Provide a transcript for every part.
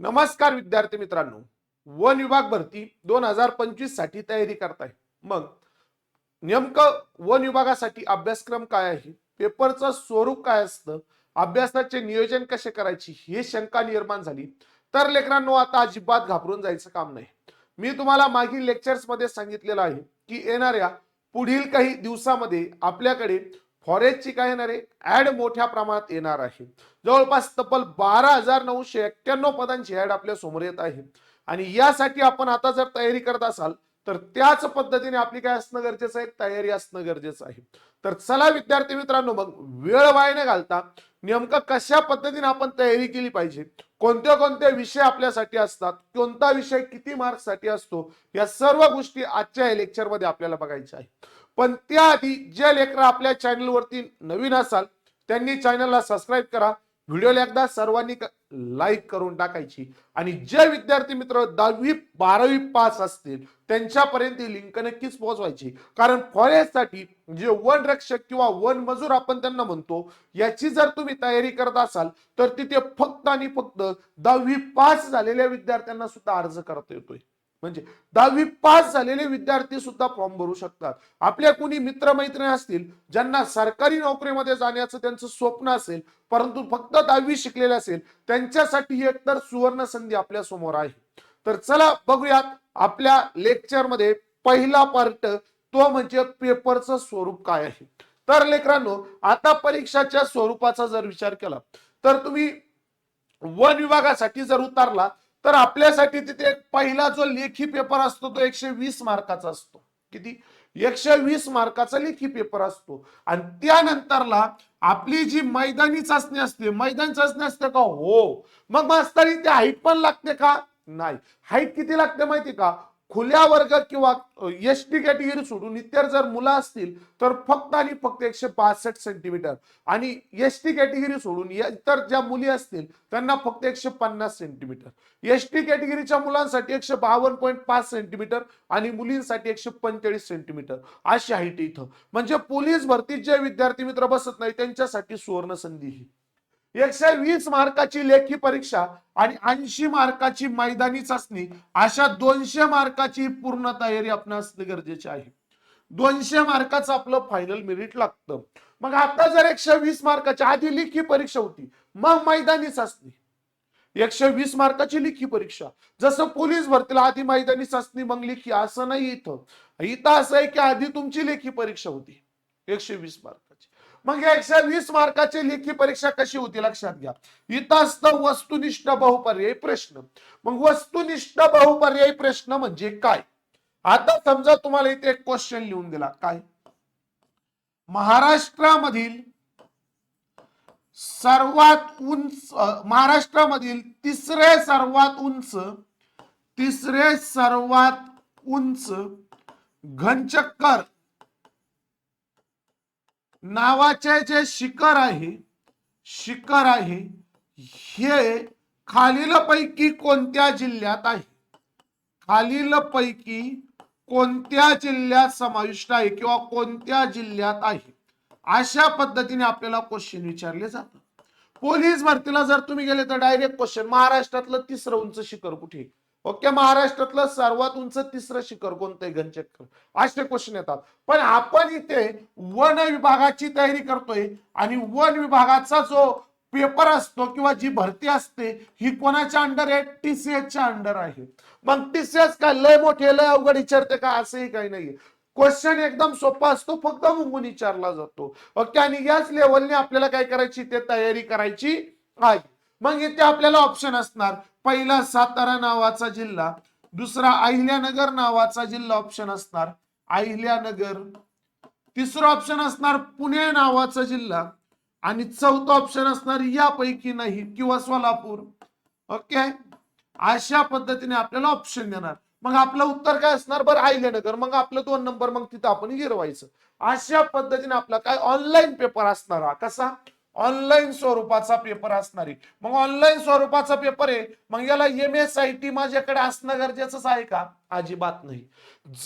नमस्कार विद्यार्थी मित्रांनो. वन विभाग भरती दोन हजार पंचवीससाठी तयारी करताय. मग नेमकं वन विभागासाठी अभ्यासक्रम काय आहे? पेपरचं स्वरूप काय असतं? अभ्यासाचे नियोजन कसे करायचे? हे शंका निर्माण झाली. तर लेकरांनो आता अजिबात घाबरून जायचं काम नाही. मी तुम्हाला मागील लेक्चर्समध्ये सांगितलेलं आहे की येणाऱ्या पुढील काही दिवसामध्ये आपल्याकडे फॉरेस्टची काय येणार आहे? ऍड मोठ्या प्रमाणात येणार आहे. जवळपास तब्बल बारा हजार नऊशे एक्क्याण्णव पदांची ऍड आपल्यासमोर येत आहे. आणि यासाठी आपण आता जर तयारी करत असाल तर त्याच पद्धतीने आपली काय असणं गरजेचं आहे? तयारी असणं गरजेचं आहे. तर चला विद्यार्थी मित्रांनो मग वेळ वाया न घालता नेमकं कशा पद्धतीने आपण तयारी केली पाहिजे? कोणते कोणते विषय आपल्यासाठी असतात? कोणता विषय किती मार्क्ससाठी असतो? या सर्व गोष्टी आजच्या लेक्चरमध्ये आपल्याला बघायच्या आहे पण त्याआधी जे लेकरं आपल्या चॅनलवरती नवीन असाल त्यांनी चॅनलला सबस्क्राईब करा. व्हिडिओला एकदा सर्वांनी लाईक करून टाकायची. आणि जे विद्यार्थी मित्र दहावी बारावी पास असतील त्यांच्यापर्यंत ही लिंक नक्कीच पोहोचवायची. कारण फॉरेस्टसाठी जे वन रक्षक किंवा वन मजूर आपण त्यांना म्हणतो याची जर तुम्ही तयारी करत असाल तर तिथे फक्त आणि फक्त दहावी पास झालेल्या विद्यार्थ्यांना सुद्धा अर्ज करता येतोय. म्हणजे दहावी पास झालेले विद्यार्थी सुद्धा फॉर्म भरू शकतात. आपल्या कुणी मित्रमैत्रिणी असतील ज्यांना सरकारी नोकरीमध्ये जाण्याचं त्यांचं स्वप्न असेल परंतु फक्त दहावी शिकलेले असेल त्यांच्यासाठी एक एकतर सुवर्ण संधी आपल्यासमोर आहे. तर चला बघूयात आपल्या लेक्चरमध्ये पहिला पार्ट तो म्हणजे पेपरचं स्वरूप काय आहे. तर लेकरांनो आता परीक्षाच्या स्वरूपाचा जर विचार केला तर तुम्ही वन विभागासाठी जर उतारला तर आपल्यासाठी तिथे एक पहिला जो लेखी पेपर असतो तो एकशे वीस मार्काचा असतो. किती? एकशे वीस मार्काचा लेखी पेपर असतो. आणि त्यानंतरला आपली जी मैदानी चाचणी असते मैदानी चाचणी असते का? हो. मग मास्तरी ते हाईट पण लागते का? नाही. हाईट किती लागते माहिती का? खुल्या वर्ग किंवा एस टी कॅटेगरी सोडून इतर जर मुलं असतील तर फक्त आणि फक्त एकशे पासष्ट सेंटीमीटर आणि एस टी कॅटेगरी सोडून इतर ज्या मुली असतील त्यांना फक्त एकशे पन्नास सेंटीमीटर एस टी कॅटेगरीच्या मुलांसाठी एकशे बावन्न पॉईंट पाच सेंटीमीटर आणि मुलींसाठी एकशे पंचेचाळीस सेंटीमीटर अशी हाईट इथं. म्हणजे पोलीस भरतीत जे विद्यार्थी मित्र बसत नाही त्यांच्यासाठी सुवर्ण संधी ही. एकशे वीस मार्काची लेखी परीक्षा आणि ऐंशी मार्काची मैदानी चाचणी अशा दोनशे मार्काची पूर्ण तयारी आपण असणे गरजेचे आहे. दोनशे मार्काचं आपलं फायनल मेरिट लागतं. मग आता जर एकशे वीस मार्काची आधी लेखी परीक्षा होती मग मैदानी चाचणी. एकशे वीस मार्काची लेखी परीक्षा. जसं पोलीस भरतीला आधी मैदानी चाचणी मग लेखी. असं नाही इथं. इथं असं आहे की आधी तुमची लेखी परीक्षा होती. एकशे वीस मार्क. मग या एकशे वीस मार्काची लेखी परीक्षा कशी होती? लक्षात घ्या. इथं असतं वस्तुनिष्ठ बहुपर्यायी प्रश्न. मग वस्तुनिष्ठ बहुपर्यायी प्रश्न म्हणजे काय? आता समजा तुम्हाला इथे एक क्वेश्चन लिहून दिला. काय? महाराष्ट्रामधील सर्वात उंच महाराष्ट्रामधील तिसरे सर्वात उंच तिसरे सर्वात उंच घनचक्कर नावाचे जे शिखर आहे शिखर आहे हे खालीलपैकी कोणत्या जिल्ह्यात आहे? खालीलपैकी कोणत्या जिल्ह्यात समाविष्ट आहे किंवा कोणत्या जिल्ह्यात आहे? अशा पद्धतीने आपल्याला क्वेश्चन विचारले जातात. पोलीस भरतीला जर तुम्ही गेले तर डायरेक्ट क्वेश्चन महाराष्ट्रातलं तिसरं उंच शिखर कुठे? आहे? ओके महाराष्ट्रातलं सर्वात उंच तिसरं शिखर कोणतंय? घनचक्र असे क्वेश्चन येतात. पण आपण इथे वन विभागाची तयारी करतोय आणि वन विभागाचा जो पेपर असतो किंवा जी भरती असते ही कोणाच्या अंडर आहे? टीसीएस च्या अंडर आहे. मग टीसीएस काय लय मोठे लय अवघड विचारते का? असंही काही नाहीये. क्वेश्चन एकदम सोपा असतो फक्त मुंगून विचारला जातो. ओके आणि याच लेवलने आपल्याला काय करायची? ते तयारी करायची आहे. मग इथे आपल्याला ऑप्शन असणार. पहिला सातारा नावाचा जिल्हा दुसरा अहिल्यानगर नावाचा जिल्हा ऑप्शन असणार. अहिल्यानगर. तिसरा ऑप्शन असणार पुणे नावाचा जिल्हा. आणि चौथा ऑप्शन असणार यापैकी नाही किंवा सोलापूर. ओके अशा पद्धतीने आपल्याला ऑप्शन देणार. मग आपलं उत्तर काय असणार? बरं अहिल्यानगर. मग आपलं दोन नंबर मग तिथं आपण गिरवायचं. अशा पद्धतीने आपला काय ऑनलाईन पेपर असणार हा. कसा? ऑनलाईन स्वरूपाचा पेपर असणार. आहे मग ऑनलाईन स्वरूपाचा पेपर आहे. मग याला एम एस आय टी माझ्याकडे असणं गरजेचंच आहे का? अजिबात नाही.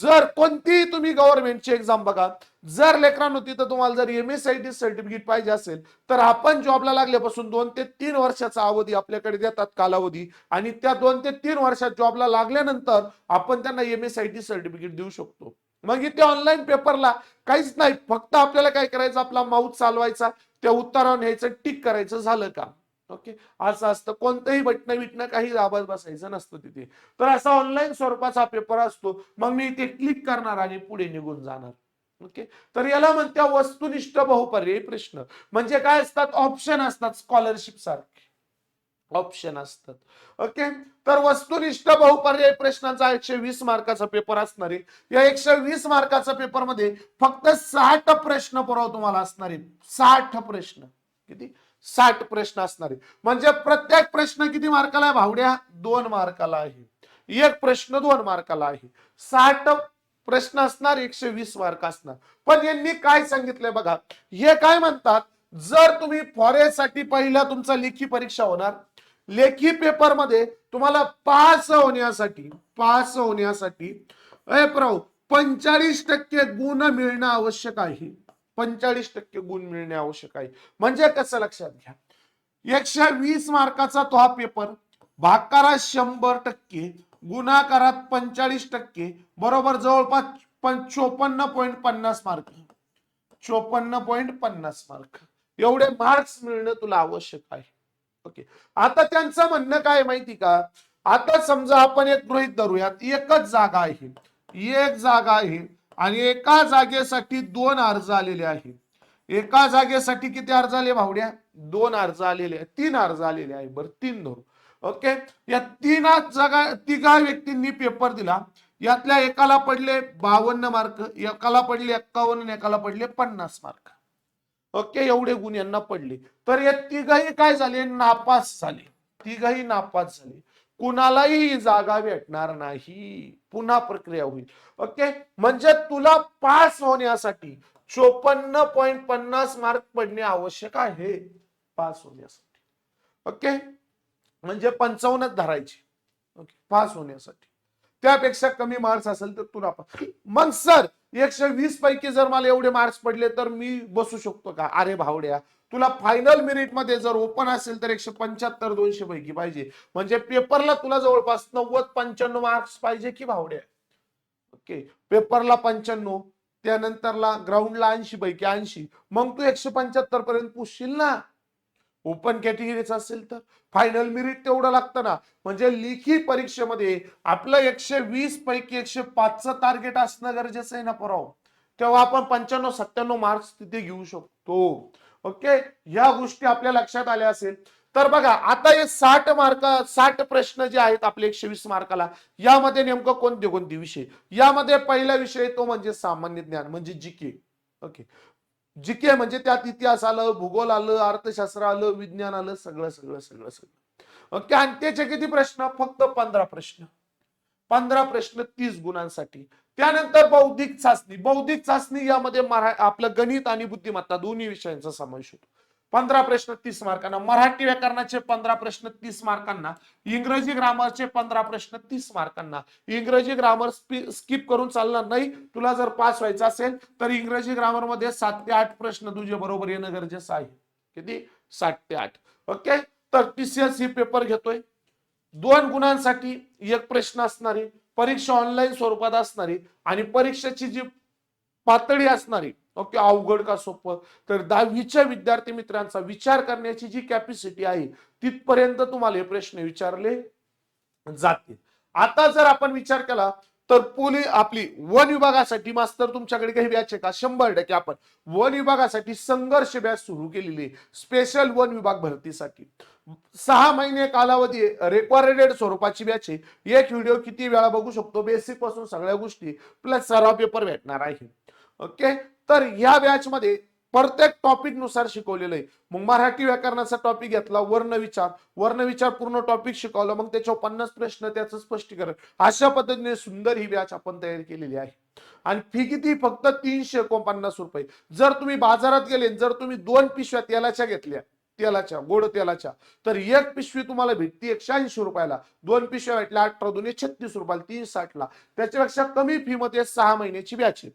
जर कोणतीही तुम्ही गव्हर्नमेंटची एक्झाम बघा जर लेकरांनो तिथं तुम्हाला जर M S I T certificate पाहिजे असेल तर आपण जॉबला लागल्यापासून दोन ते तीन वर्षाचा अवधी आपल्याकडे देतात कालावधी. आणि त्या दोन ते तीन वर्षात जॉबला लागल्यानंतर आपण त्यांना M S I T certificate देऊ शकतो. मग इथे ऑनलाईन पेपरला काहीच नाही. फक्त आपल्याला काय करायचं? आपला माऊथ चालवायचा. त्या उत्तरावर न्यायचं टिक करायचं झालं का? ओके असं असतं. कोणतंही बटणं बिटणं काही दाबत बसायचं नसतं तिथे. तर असा ऑनलाईन स्वरूपाचा पेपर असतो. मग मी इथे क्लिक करणार आणि पुढे निघून जाणार. ओके तर याला म्हणत्या वस्तुनिष्ठ बहुपर्यायी प्रश्न. म्हणजे काय असतात? ऑप्शन असतात स्कॉलरशिप सारखे. ऑप्शन असतात. ओके तर वस्तुनिष्ठ बहुपर्याय प्रश्नांचा एकशे वीस मार्काचा पेपर असणार आहे. या एकशे वीस मार्काचा पेपरमध्ये फक्त साठ प्रश्न पुराव तुम्हाला असणार आहे साठ प्रश्न. किती? साठ प्रश्न असणार आहे म्हणजे प्रत्येक प्रश्न किती मार्काला आहे? भावड्या दोन मार्काला आहे. एक प्रश्न दोन मार्काला आहे. साठ प्रश्न असणार एकशे वीस मार्क असणार. पण यांनी काय सांगितलंय बघा? हे काय म्हणतात? जर तुम्ही फॉरेस्टसाठी पहिला तुमचा लेखी परीक्षा होणार लेखी पेपरमध्ये तुम्हाला पास होण्यासाठी पास होण्यासाठी अय प्रभू पंचाळीस टक्के गुण मिळणं आवश्यक आहे. पंचाळीस टक्के गुण मिळणे आवश्यक आहे. म्हणजे कसं लक्षात घ्या. एकशे वीस मार्काचा तो हा पेपर भाकारात शंभर टक्के गुणाकारात पंचाळीस टक्के बरोबर जवळपास पण चोपन्न पॉईंट पन्नास मार्क. चोपन्न पॉईंट पन्नास मार्क. एवढे मार्क्स मिळणं तुला आवश्यक आहे. ओके आता त्यांचं म्हणणं काय माहिती का? आता समजा आपण एक गृहित धरूयात एकच जागा आहे. एक जागा आहे आणि एका जागेसाठी दोन अर्ज आलेले आहेत. एका जागेसाठी किती अर्ज आले भावड्या? दोन अर्ज आलेले आहेत. तीन अर्ज आलेले आहे बरं तीन धरू ओके या तीनाच जागा तिघा व्यक्तींनी पेपर दिला. यातल्या एकाला पडले बावन्न मार्क एकाला पडले एक्कावन्न एकाला पडले पन्नास मार्क ओके एवढे गुण यांना पडले. तर या तिघही काय झाले? नापास झाले. तिघही नापास झाले. कुणालाही ही जागा भेटणार नाही. पुन्हा प्रक्रिया होईल. ओके? म्हणजे तुला पास होण्यासाठी चोपन्न पॉईंट पन्नास मार्क पडणे आवश्यक आहे. पास होण्यासाठी. ओके? म्हणजे पंचावन्नच धरायचे. ओके? पास होण्यासाठी. त्यापेक्षा कमी मार्क्स असेल तर तुला नापास मग सर एकशे वीस पैकी जर मला एवढे मार्क्स पडले तर मी बसू शकतो का? अरे भावड्या तुला फायनल मेरिटमध्ये जर ओपन असेल तर एकशे पंच्याहत्तर दोनशे पैकी पाहिजे. म्हणजे पेपरला तुला जवळपास नव्वद पंच्याण्णव मार्क्स पाहिजे की भावड्या? ओके. पेपरला पंच्याण्णव त्यानंतरला ग्राउंडला ऐंशी पैकी ऐंशी. मग तू एकशे पंच्याहत्तर पर्यंत पुसशील ना? ओपन कॅटेगरीचा असेल तर. फायनल मिरिट तेवढं लागतं ना. म्हणजे लेखी परीक्षेमध्ये आपलं एकशे वीस पैकी एकशे पाचचं टार्गेट असणं गरजेचं आहे ना पराव. तेव्हा आपण पंच्याण्णव सत्त्याण्णव मार्क्स तिथे घेऊ शकतो. ओके या गोष्टी आपल्या लक्षात आल्या असेल. तर बघा आता हे साठ मार्क साठ प्रश्न जे आहेत आपले एकशे वीस मार्काला यामध्ये नेमकं कोणते कोणते विषय? यामध्ये पहिला विषय तो म्हणजे सामान्य ज्ञान म्हणजे जीके ओके जीके म्हणजे त्यात इतिहास आलं भूगोल आलं अर्थशास्त्र आलं विज्ञान आलं सगळं सगळं सगळं सगळं. ओके आणि त्याचे किती प्रश्न? फक्त पंधरा प्रश्न. पंधरा प्रश्न तीस गुणांसाठी. त्यानंतर बौद्धिक चाचणी. बौद्धिक चाचणी यामध्ये मरा आपलं गणित आणि बुद्धिमत्ता दोन्ही विषयांचा समावेश होतो. पंधरा प्रश्न तीस मार्कांना. मराठी व्याकरणाचे पंधरा प्रश्न तीस मार्कांना. इंग्रजी ग्रामरचे पंधरा प्रश्न तीस मार्कांना. इंग्रजी ग्रामर स्किप करून चालणार नाही. तुला जर पास व्हायचं असेल तर इंग्रजी ग्रामरमध्ये सात ते आठ प्रश्न तुझे बरोबर येणं गरजेचं आहे. किती? सात ते आठ. ओके? तर टीसीएस ही पेपर घेतोय. दोन गुणांसाठी एक प्रश्न असणारी परीक्षा ऑनलाईन स्वरूपात असणारी आणि परीक्षेची जी पातळी असणारी ओके अवघड का सोपं? तर दहावीच्या विद्यार्थी मित्रांचा विचार करण्याची जी कॅपॅसिटी आहे तिथपर्यंत तुम्हाला हे प्रश्न विचारले जातील. आता जर आपण विचार केला तर पोलीस आपली वन विभागासाठी मास्तर तुमच्याकडे काही बॅच आहे का? शंभर टक्के आपण. वन विभागासाठी संघर्ष बॅच सुरू केलेली आहे. स्पेशल वन विभाग भरतीसाठी. सहा महिने कालावधी रेकॉर्डेड स्वरूपाची बॅच आहे. एक व्हिडिओ किती वेळा बघू शकतो? बेसिकपासून सगळ्या गोष्टी. प्लस सराव पेपर भेटणार आहे. ओके? तर या बॅचमध्ये प्रत्येक टॉपिकनुसार शिकवलेलं आहे. मग मराठी व्याकरणाचा टॉपिक घेतला वर्ण विचार. वर्ण विचार पूर्ण टॉपिक शिकवलं मग त्याच्यावर पन्नास प्रश्न त्याचं स्पष्टीकरण. अशा पद्धतीने सुंदर ही बॅच आपण तयार केलेली आहे. आणि फी किती? फक्त तीनशे एकोणपन्नास रुपये. जर तुम्ही बाजारात गेले जर तुम्ही दोन पिशव्या तेलाच्या घेतल्या तेलाच्या गोड तेलाच्या तर एक पिशवी तुम्हाला भेटती एकशे ऐंशी रुपयाला. दोन पिशव्या भेटल्या अठरा दोन्ही छत्तीस रुपयाला तीन साठला. त्याच्यापेक्षा कमी फी मध्ये सहा महिन्याची बॅच आहे.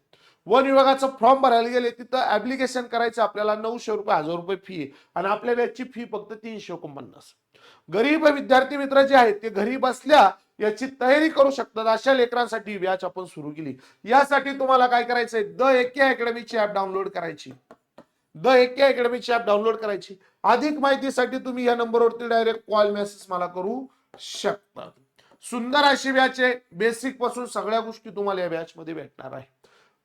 वन विभागाचं फॉर्म भरायला गेले तिथं ऍप्लिकेशन करायचं आपल्याला नऊशे रुपये हजार रुपये फी आणि आपल्या बॅचची फी फक्त तीनशे एकोणपन्नास. गरीब विद्यार्थी मित्र जे आहेत ते घरी बसल्या याची तयारी करू शकतात अशा लेकरांसाठी व्याच बॅच आपण सुरू केली. यासाठी तुम्हाला काय करायचंय? द एके अकॅडमीची ऍप डाउनलोड करायची. द एके अकॅडमीची ऍप डाउनलोड करायची. अधिक माहितीसाठी तुम्ही या नंबरवरती डायरेक्ट कॉल मेसेज मला करू शकता. सुंदर अशी बॅच आहे. बेसिकपासून सगळ्या गोष्टी तुम्हाला या बॅच मध्ये भेटणार आहे.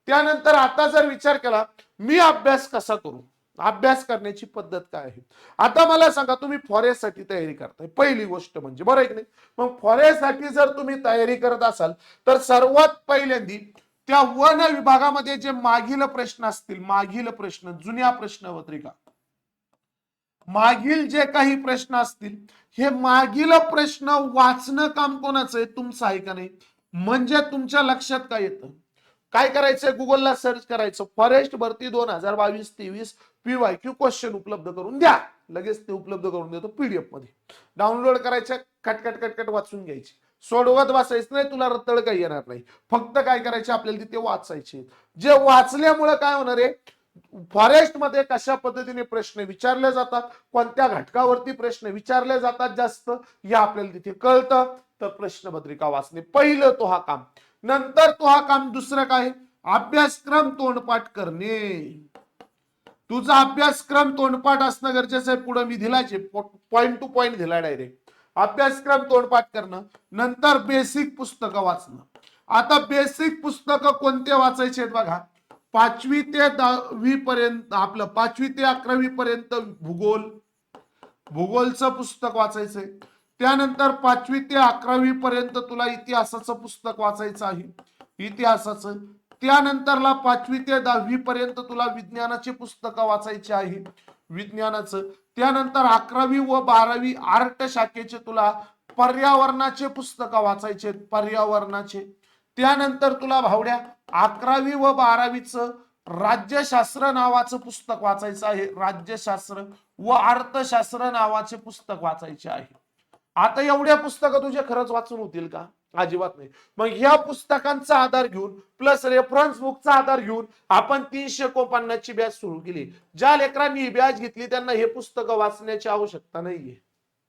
त्यानंतर आता जर विचार केला मी अभ्यास कसा करू? अभ्यास करण्याची पद्धत काय आहे? आता मला सांगा तुम्ही फॉरेस्टसाठी तयारी करताय. पहिली गोष्ट म्हणजे बरं आहे की नाही? मग फॉरेस्टसाठी जर तुम्ही तयारी करत असाल तर सर्वात पहिल्यांदी त्या वन विभागामध्ये जे मागील प्रश्न असतील मागील प्रश्न जुन्या प्रश्नपत्रिका. मागील जे काही प्रश्न असतील हे मागील प्रश्न वाचणं काम कोणाचं आहे? तुमचं आहे का नाही? म्हणजे तुमच्या लक्षात काय येतं? काय करायचंय? गुगलला सर्च करायचं. फॉरेस्ट भरती दोन हजार बावीस तेवीस पीवाय क्यू क्वेश्चन उपलब्ध करून द्या. लगेच ते उपलब्ध करून देतो पीडीएफमध्ये. डाउनलोड करायचं कटकट कटकट वाचून घ्यायची. सोडवत वाचायचं नाही तुला रत्तळ काही येणार नाही. फक्त काय करायचे आपल्याला तिथे वाचायचे. जे वाचल्यामुळे काय होणार आहे? फॉरेस्टमध्ये कशा पद्धतीने प्रश्न विचारले जातात कोणत्या घटकावरती प्रश्न विचारले जातात जास्त हे आपल्याला तिथे कळतं. तर प्रश्नपत्रिका वाचणे पहिलं तो हा काम. नंतर तो हा काम दुसरं काय? अभ्यासक्रम तोंडपाठ करणे. तुझा अभ्यासक्रम तोंडपाठ असणं गरजेचं आहे. पुढे मी दिलाय पॉइंट टू पॉइंट दिला डायरेक्ट अभ्यासक्रम तोंडपाठ करणं. नंतर बेसिक पुस्तकं वाचणं. आता बेसिक पुस्तकं कोणते वाचायचे आहेत बघा? पाचवी ते दहावी पर्यंत आपलं पाचवी ते अकरावी पर्यंत भूगोल. भूगोलचं पुस्तक वाचायचंय. त्यानंतर पाचवी ते अकरावी पर्यंत तुला इतिहासाचं पुस्तक वाचायचं आहे. इतिहासाचं. त्यानंतरला पाचवी ते दहावी पर्यंत तुला विज्ञानाची पुस्तकं वाचायची आहे. विज्ञानाचं. त्यानंतर अकरावी व बारावी आर्ट शाखेचे तुला पर्यावरणाचे पुस्तकं वाचायचे पर्यावरणाचे. त्यानंतर तुला भावड्या अकरावी व बारावीचं राज्यशास्त्र नावाचं पुस्तक वाचायचं आहे. राज्यशास्त्र व अर्थशास्त्र नावाचे पुस्तक वाचायचे आहे. आता एवढ्या पुस्तकं तुझे खरंच वाचून होतील का? अजिबात नाही. मग ह्या पुस्तकांचा आधार घेऊन प्लस रेफरन्स बुकचा आधार घेऊन आपण तीनशे एकोणपन्नासची बॅच सुरू केली. ज्या लेकरांनी ही बॅच घेतली त्यांना हे पुस्तकं वाचण्याची आवश्यकता नाहीये.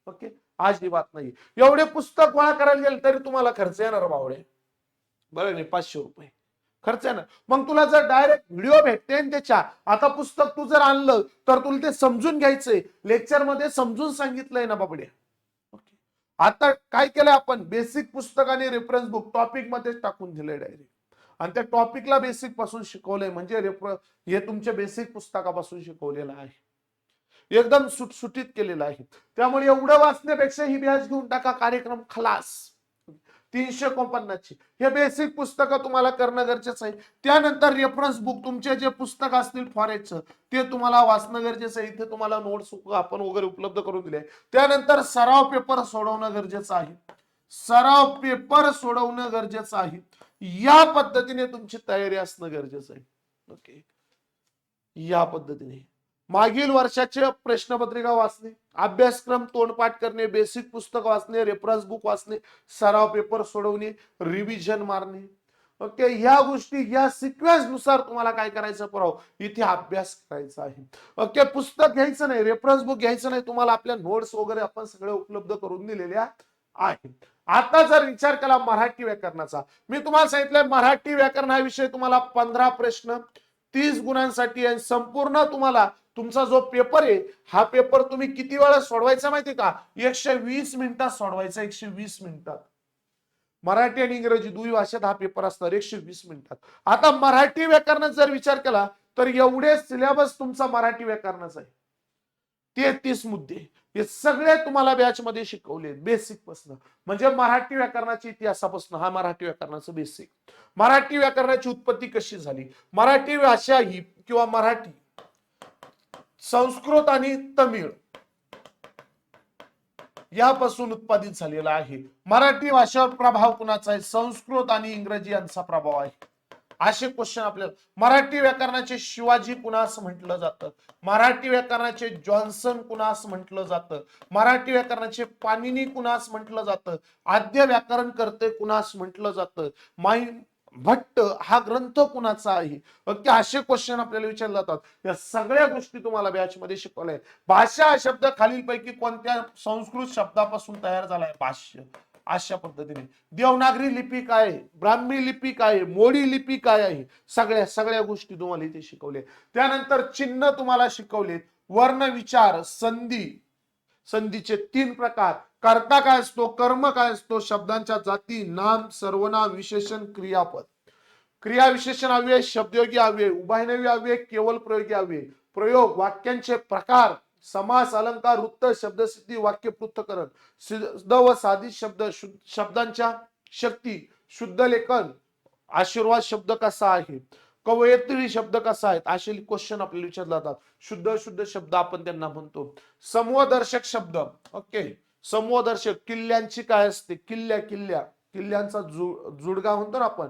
ओके अजिबात नाही एवढे पुस्तक गोळा करायला गेले तरी तुम्हाला खर्च येणार बावडे बरं नाही? पाचशे रुपये. खर्च येणार. मग तुला जर डायरेक्ट व्हिडिओ भेटते त्याच्या आता पुस्तक तू जर आणलं तर तुला ते समजून घ्यायचंय. लेक्चरमध्ये समजून सांगितलंय ना बाबड्या. आता काय केलं आपण? बेसिक पुस्तक आणि रेफरन्स बुक टॉपिक मध्येच टाकून दिले डायरेक्ट आणि त्या टॉपिकला बेसिकपासून शिकवलंय. म्हणजे रेफर हे तुमच्या बेसिक पुस्तकापासून शिकवलेलं आहे. एकदम सुटसुटीत केलेलं आहे. त्यामुळे एवढं वाचण्यापेक्षा ही बॅच घेऊन टाका कार्यक्रम खलास. तीनशे एकोणपन्नासची हे बेसिक पुस्तकं तुम्हाला करणं गरजेचं आहे. त्यानंतर रेफरन्स बुक तुमचे जे पुस्तक असतील फॉरेस्टचं ते तुम्हाला वाचणं गरजेचं आहे. इथे तुम्हाला नोट्स आपण वगैरे उपलब्ध करून दिले त्यानंतर सराव पेपर सोडवणं गरजेचं आहे. सराव पेपर सोडवणं गरजेचं आहे. या पद्धतीने तुमची तयारी असणं गरजेचं आहे. ओके या पद्धतीने. मागील वर्षाचे प्रश्नपत्रिका वाचणे अभ्यासक्रम तोंडपाठ करणे बेसिक पुस्तक वाचणे रेफरन्स बुक वाचणे सराव पेपर सोडवणे रिव्हिजन मारणे. ओके ह्या गोष्टी या सिक्वेन्सनुसार तुम्हाला काय करायचं पराव? इथे अभ्यास करायचा आहे. ओके पुस्तक घ्यायचं नाही रेफरन्स बुक घ्यायचं नाही तुम्हाला आपल्या नोट्स वगैरे आपण सगळे उपलब्ध करून दिलेल्या आहेत. आता जर विचार केला मराठी व्याकरणाचा मी तुम्हाला सांगितलंय मराठी व्याकरण हा विषय तुम्हाला पंधरा प्रश्न तीस गुणांसाठी आणि संपूर्ण तुम्हाला तुमचा जो पेपर आहे हा पेपर तुम्ही किती वेळा सोडवायचा माहितीये का? एकशे वीस मिनिटात सोडवायचा एकशे वीस मिनिटात. मराठी आणि इंग्रजी दुई भाषेत हा पेपर असणार एकशे वीस मिनिटात. आता मराठी व्याकरणात जर विचार केला तर एवढे सिलेबस तुमचा मराठी व्याकरणाचा आहे. तेहतीस मुद्दे. हे सगळे तुम्हाला बॅच मध्ये शिकवले बेसिक पासन. म्हणजे मराठी व्याकरणाच्या इतिहासापासून हा मराठी व्याकरणाचं बेसिक मराठी व्याकरणाची उत्पत्ती कशी झाली? मराठी भाषा ही किंवा मराठी संस्कृत आणि तमिळ यापासून उत्पादित झालेला आहे. मराठी भाषेवर प्रभाव कुणाचा आहे संस्कृत आणि इंग्रजी यांचा प्रभाव आहे. असे क्वेश्चन आपल्याला मराठी व्याकरणाचे शिवाजी कुणास म्हटलं जातं? मराठी व्याकरणाचे जॉन्सन कुणास म्हटलं जातं? मराठी व्याकरणाचे पाणिनी कुणास म्हटलं जातं? आद्य व्याकरण करते कुणास म्हटलं जातं? माई भट्ट हा ग्रंथ कुणाचा आहे? ओके असे क्वेश्चन आपल्याला विचारले जातात. या सगळ्या गोष्टी तुम्हाला बॅच मध्ये शिकवल्या आहेत. भाषा हा शब्द खालीलपैकी कोणत्या संस्कृत शब्दापासून तयार झाला आहे? भाष्य. अशा पद्धतीने. देवनागरी लिपी काय आहे? ब्राह्मी लिपी काय मोडी लिपी काय आहे? सगळ्या सगळ्या गोष्टी तुम्हाला इथे शिकवल्या त्यानंतर चिन्ह तुम्हाला शिकवलेत वर्ण विचार संधी. संधीचे तीन प्रकार. कर्ता काय असतो? कर्म काय असतो? शब्दांच्या जाती नाम सर्वनाम विशेषण क्रियापद. क्रिया विशेषण अव्यय शब्दयोगी अव्यय उभयनवी अव्यय केवळ प्रयोगी अव्यय प्रयोग वाक्यांचे प्रकार समास अलंकार वृत्त शब्दसिद्धी वाक्य पृथ्थकरण सिद्ध व साधित शब्द शब्दांच्या शक्ती शुद्ध लेखन आशीर्वाद शब्द कसा आहे? कवयत्री शब्द कसा आहेत? असे क्वेश्चन आपल्याला विचारले जातात. शुद्ध शुद्ध शब्द आपण त्यांना म्हणतो. समूहदर्शक शब्द. ओके समूहदर्शक किल्ल्यांची काय असते? किल्ल्या किल्ल्या. किल्ल्यांचा जु जुडगा म्हणतो ना आपण.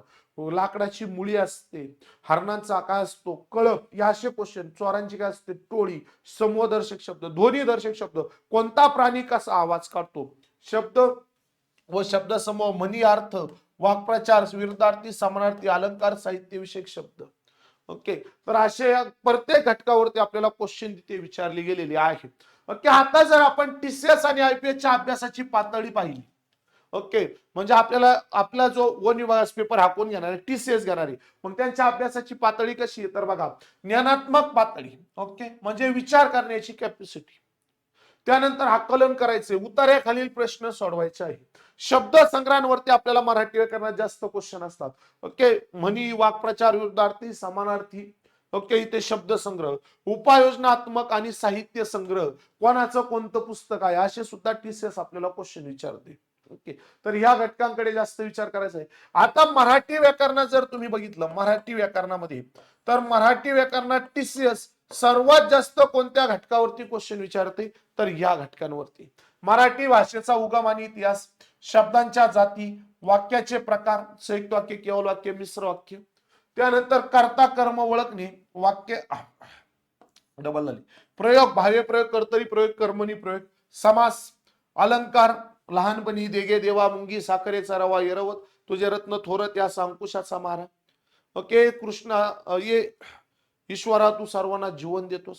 लाकडाची मुळी असते. हरणांचा काय असतो. कळप. या असे क्वेश्चन चोरांची काय असते? टोळी. समूहदर्शक शब्द. ध्वनीदर्शक शब्द. कोणता प्राणी कसा आवाज काढतो? शब्द व शब्द समूह मनी अर्थ. वाक्प्रचार विरुद्धार्थी समानार्थी अलंकार साहित्य विषयक शब्द. ओके तर असे या प्रत्येक घटकावरती आपल्याला क्वेश्चन तिथे विचारले गेलेले आहेत. ओके आता जर आपण टीसीएस आणि आयपीएसच्या अभ्यासाची पातळी पाहिली. ओके म्हणजे आपल्याला आपला जो वन विभागाचा पेपर हा कोण घेणार आहे? टीसीएस घेणार आहे. मग त्यांच्या अभ्यासाची पातळी कशी आहे? तर बघा ज्ञानात्मक पातळी. ओके म्हणजे विचार करण्याची कॅपॅसिटी त्यानंतर आकलन करायचे उतार्याखालील प्रश्न सोडवायचे आहे शब्द संग्रहांवरती आपल्याला मराठी व्याकरणात जास्त क्वेश्चन असतात. ओके म्हणी वाक्प्रचार विरुद्धार्थी समानार्थी. ओके इथे शब्द संग्रह उपाययोजनात्मक आणि साहित्य संग्रह. कोणाचं कोणतं पुस्तक आहे? असे सुद्धा टीसीएस आपल्याला क्वेश्चन विचारते. ओके तर ह्या घटकांकडे जास्त विचार करायचा आहे. आता मराठी व्याकरणात जर तुम्ही बघितलं मराठी व्याकरणामध्ये तर मराठी व्याकरणात टीसीएस सर्वात जास्त कोणत्या घटकावरती क्वेश्चन विचारते? तर या घटकांवरती. मराठी भाषेचा उगम आणि इतिहास. शब्दांच्या जाती वाक्याचे प्रकार संयुक्त वाक्य केवळ वाक्य मिश्र वाक्य. त्यानंतर कर्ता कर्म ओळखणे वाक्य डबल झाले. प्रयोग भाव्य प्रयोग कर्तरी प्रयोग कर्मणी प्रयोग समास अलंकार लहानपणी देगे देवा मुंगी साखरेचा रवा येरवत तुझे रत्न थोरत या अंकुशाचा मारा. ओके कृष्णा ये ईश्वरा तू सर्वांना जीवन देतोस.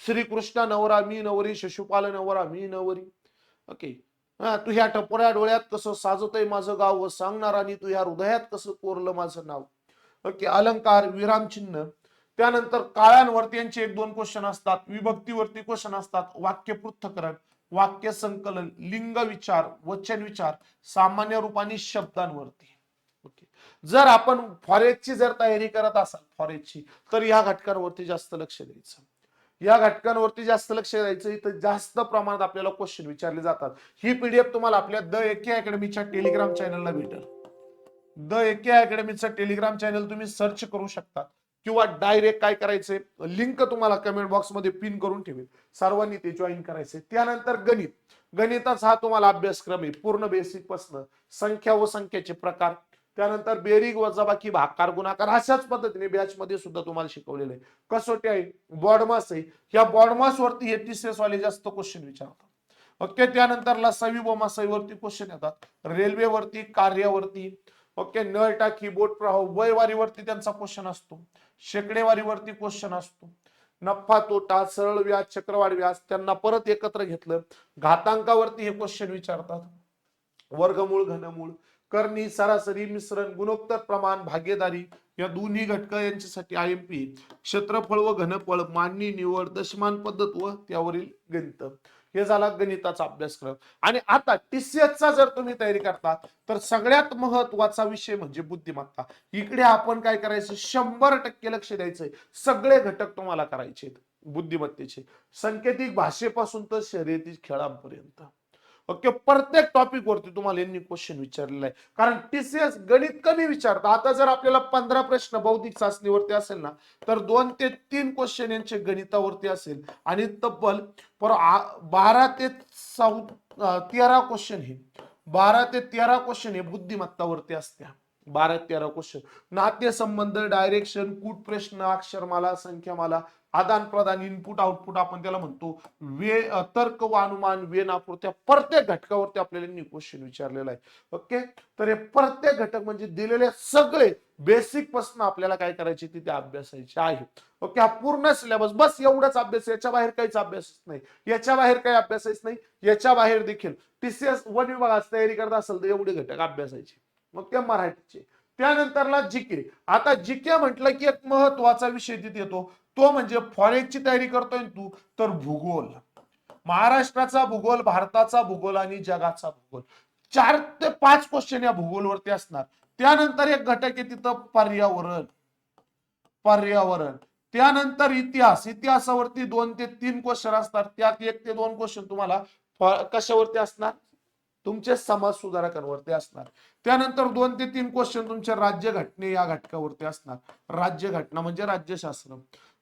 श्रीकृष्ण नवरा मी नवरी शिशुपाल नवरा मी नवरी. ओके तू ह्या टपोऱ्या डोळ्यात कसं साजतय माझं गाव व सांगणार आणि तू ह्या हृदयात कसं कोरलं माझं नाव? ओके अलंकार विराम चिन्ह. त्यानंतर काळ्यांवरती यांचे एक दोन क्वेश्चन असतात विभक्तीवरती क्वेश्चन असतात वाक्य पृथ्थकरण वाक्य संकलन लिंग विचार वचन विचार सामान्य रूपाने शब्दांवरती. ओके जर आपण फॉरेजची जर तयारी करत असाल फॉरेजची तर या घटकांवरती जास्त लक्ष द्यायचं. या घटकांवरती जास्त लक्ष द्यायचं इथं जास्त प्रमाणात आपल्याला क्वेश्चन विचारले जातात. ही पीडीएफ तुम्हाला आपल्या द एके अकॅडमीच्या टेलिग्राम चॅनलला भेटेल. द एके अकॅडमीचं टेलिग्राम चॅनल तुम्ही सर्च करू शकता किंवा डायरेक्ट काय करायचे लिंक तुम्हाला कमेंट बॉक्समध्ये पिन करून ठेवेल. सर्वांनी ते जॉईन करायचे त्यानंतर गणित. गणिताचा हा तुम्हाला अभ्यासक्रम आहे. पूर्ण बेसिक पासन. संख्या व संख्याचे प्रकार. त्यानंतर बेरीग वजाबाकी भाकार गुणाकार अशाच पद्धतीने बॅच मध्ये सुद्धा तुम्हाला शिकवलेलं आहे. कसोटी आहे बॉडमास आहे. या बॉडमास वरती हे TCS वाले जास्त क्वेश्चन विचारतात. ओके त्यानंतर लसावी बोमासाई वरती क्वेश्चन येतात. रेल्वेवरती कार्यावरती. ओके नळ टाकी बोट प्रवाह वयवारीवरती त्यांचा क्वेश्चन असतो. शेकडेवारीवरती क्वेश्चन असतो. नफा तोटा सरळ व्याज चक्रवाढ व्याज त्यांना परत एकत्र घेतलं. घातांकावरती हे क्वेश्चन विचारतात. वर्गमूळ घनमूळ करणी सरासरी मिश्रण गुणोत्तर प्रमाण भागीदारी या दोन्ही घटक यांच्यासाठी आय एम पी क्षेत्रफळ व घनफळ मांडणी निवड दशमान पद्धत व त्यावरील गणित. हे झाला गणिताचा अभ्यासक्रम. आणि आता टीसीएसचा चा जर तुम्ही तयारी करता तर सगळ्यात महत्त्वाचा विषय म्हणजे बुद्धिमत्ता. इकडे आपण काय करायचं? शंभर टक्के लक्ष द्यायचंय. सगळे घटक तुम्हाला करायचे बुद्धिमत्तेचे. सांकेतिक भाषेपासून तर शर्यती खेळांपर्यंत. ओके प्रत्येक टॉपिक वरती तुम्हाला यांनी क्वेश्चन विचारलेला आहे. कारण टीसीएस गणित कमी विचारतं. आता जर आपल्याला पंधरा प्रश्न बौद्धिक चाचणीवरती असेल ना तर दोन ते तीन क्वेश्चन यांचे गणितावरती असेल. आणि तब्बल पर बारा ते चौ तेरा क्वेश्चन हे बारा ते तेरा क्वेश्चन हे बुद्धिमत्तावरती असत्या. बारा तेरा क्वेश्चन नातेसंबंध डायरेक्शन कूट प्रश्न अक्षरमाला संख्यामाला आदान प्रदान इनपुट आउटपुट आपण त्याला म्हणतो. वे तर्क व अनुमान वेनापुरत्या प्रत्येक घटकावरती आपल्याला क्वेश्चन विचारलेला आहे. ओके तर हे प्रत्येक घटक म्हणजे दिलेले सगळे बेसिकपासून आपल्याला काय करायचे? तिथे अभ्यासायचे आहे. ओके हा पूर्ण सिलेबस बस एवढाच अभ्यास याच्या बाहेर काहीच अभ्यास नाही. याच्या बाहेर काही अभ्यासच नाही. याच्या बाहेर देखील टीसीएस वन विभागाची तयारी करत असेल तर एवढे घटक अभ्यासायचे. मग ते मराठीचे. त्यानंतरला जीके आता जीके म्हटलं की एक महत्त्वाचा विषय तिथे येतो. तो म्हणजे फॉरेस्टची तयारी करतोय तू तर भूगोल. महाराष्ट्राचा भूगोल भारताचा भूगोल आणि जगाचा भूगोल. चार ते पाच क्वेश्चन या भूगोलवरती असणार. त्यानंतर एक घटक आहे तिथं पर्यावरण. पर्यावरण. त्यानंतर इतिहास. इतिहासावरती दोन ते तीन क्वेश्चन असतात त्यात एक ते दोन क्वेश्चन तुम्हाला कशावरती असणार? तुमचे समाज सुधारकांवरती असणार. त्यानंतर दोन ते तीन क्वेश्चन तुमच्या राज्य घटने या घटकावरती असणार. राज्य घटना म्हणजे राज्यशास्त्र.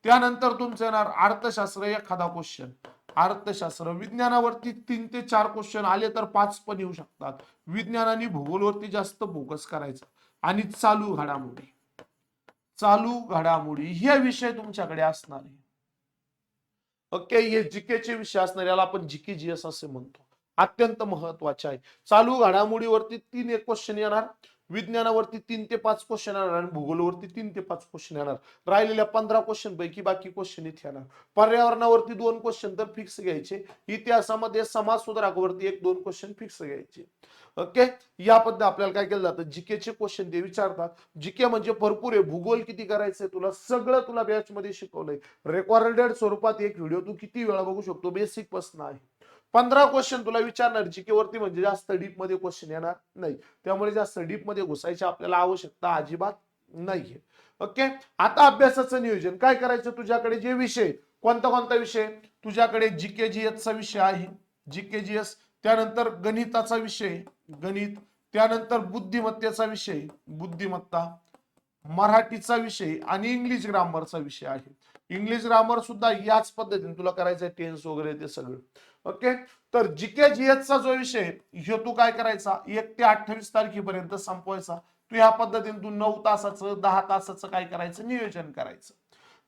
त्यानंतर तुमचं येणार अर्थशास्त्र एखादा क्वेश्चन अर्थशास्त्र विज्ञानावरती तीन ते चार क्वेश्चन आले तर पाच पण येऊ शकतात. विज्ञान आणि भूगोलवरती जास्त फोकस करायचा. आणि चालू घडामोडी. चालू घडामोडी हे विषय तुमच्याकडे असणार आहे. ओके हे जिकेचे विषय असणार याला आपण जीके जीएस असे म्हणतो. अत्यंत महत्त्वाचे आहे. चालू घडामोडीवरती तीन एक क्वेश्चन येणार. विज्ञानावरती तीन ते पाच क्वेश्चन येणार आणि भूगोलवरती तीन ते पाच क्वेश्चन येणार. राहिलेल्या पंधरा क्वेश्चन पैकी बाकी क्वेश्चन इथे येणार. पर्यावरणावरती दोन क्वेश्चन तर फिक्स घ्यायचे. इतिहासामध्ये समाज सुधारकावरती एक दोन क्वेश्चन फिक्स घ्यायचे. ओके या पद्धती आपल्याला काय केलं जातं? जीकेचे क्वेश्चन ते विचारतात. जीके म्हणजे भरपूर आहे. भूगोल किती करायचंय तुला? सगळं तुला बॅच मध्ये शिकवलंय. रेकॉर्डेड स्वरूपात एक व्हिडिओ तू किती वेळा बघू शकतो? बेसिकपासून आहे. पंधरा क्वेश्चन तुला विचारणार जीके वरती म्हणजे जास्त डीपमध्ये क्वेश्चन येणार नाही. त्यामुळे जास्त डीपमध्ये घुसायची आपल्याला आवश्यकता अजिबात नाहीये. ओके आता अभ्यासाचं नियोजन. काय करायचं तुझ्याकडे? जे विषय कोणता कोणता विषय? तुझ्याकडे जीके जीएसचा विषय आहे. जीके जीएस त्यानंतर गणिताचा विषय गणित. त्यानंतर बुद्धिमत्तेचा विषय बुद्धिमत्ता. मराठीचा विषय आणि इंग्लिश ग्रामरचा विषय आहे. इंग्लिश ग्रामर सुद्धा याच पद्धतीने तुला करायचं आहे टेन्स वगैरे ते सगळं. ओके? तर जीके जीएसचा जो विषय ह्यो तू काय करायचा? एक ते अठ्ठावीस तारखेपर्यंत संपवायचा. तू ह्या पद्धतीने तू नऊ तासाचं दहा तासाचं काय करायचं? नियोजन करायचं.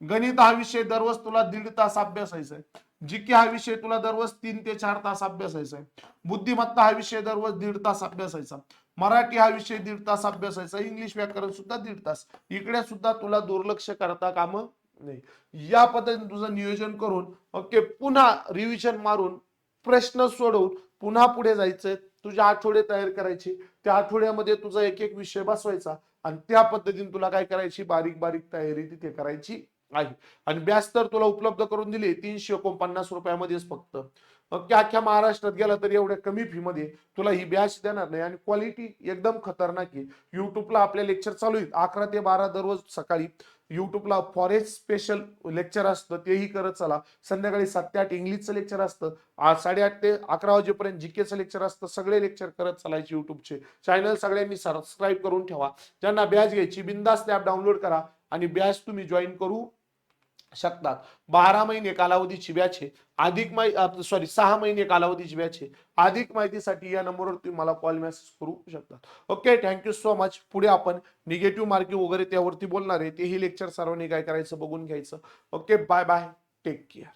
गणित हा विषय दररोज तुला दीड तास अभ्यासायचा आहे जीके हा विषय तुला दररोज तीन ते चार तास अभ्यासायचा आहे बुद्धिमत्ता हा विषय दररोज दीड तास अभ्यासायचा. मराठी हा विषय दीड तास अभ्यासायचा. इंग्लिश व्याकरण सुद्धा दीड तास. इकडे सुद्धा तुला दुर्लक्ष करता कामं नाही. या पद्धतीने तुझं नियोजन करून ओके पुन्हा रिव्हिजन मारून प्रश्न सोडवून पुन्हा पुढे जायचंय. तुझे आठवडे तयार करायचे. त्या आठवड्यामध्ये तुझा एक एक विषय बसवायचा. आणि त्या पद्धतीने तुला काय करायची? बारीक बारीक तयारी तिथे करायची. आहे. आणि बॅच तर तुला उपलब्ध करून दिली तीनशे एकोणपन्नास रुपयामध्येच फक्त. ओके अख्ख्या महाराष्ट्रात गेला तर एवढ्या कमी फी मध्ये तुला ही बॅच देणार नाही आणि क्वालिटी एकदम खतरनाक आहे. युट्यूबला आपले लेक्चर चालू आहेत. अकरा ते बारा दररोज सकाळी युट्यूबला फॉरेस्ट स्पेशल लेक्चर असतं तेही करत चला. संध्याकाळी सात ते आठ इंग्लिशचं लेक्चर असतं. साडेआठ ते अकरा वाजेपर्यंत जीकेचं लेक्चर असतं. सगळे लेक्चर करत चालायचे युट्यूबचे चॅनल सगळ्यांनी सबस्क्राईब करून ठेवा. ज्यांना बॅच घ्यायची बिंदास ॲप डाउनलोड करा आणि बॅच तुम्ही जॉईन करू शकतात. बारा महिने कालावधीची बॅच आहे अधिक माहिती सॉरी सहा महिने कालावधीची बॅच आहे अधिक माहितीसाठी या नंबरवर तुम्ही मला कॉल मेसेज करू शकतात ओके थँक्यू सो मच पुढे आपण निगेटिव्ह मार्किंग वगैरे त्यावरती बोलणार आहे. तेही लेक्चर सर्वांनी काय करायचं बघून घ्यायचं. Okay bye bye take care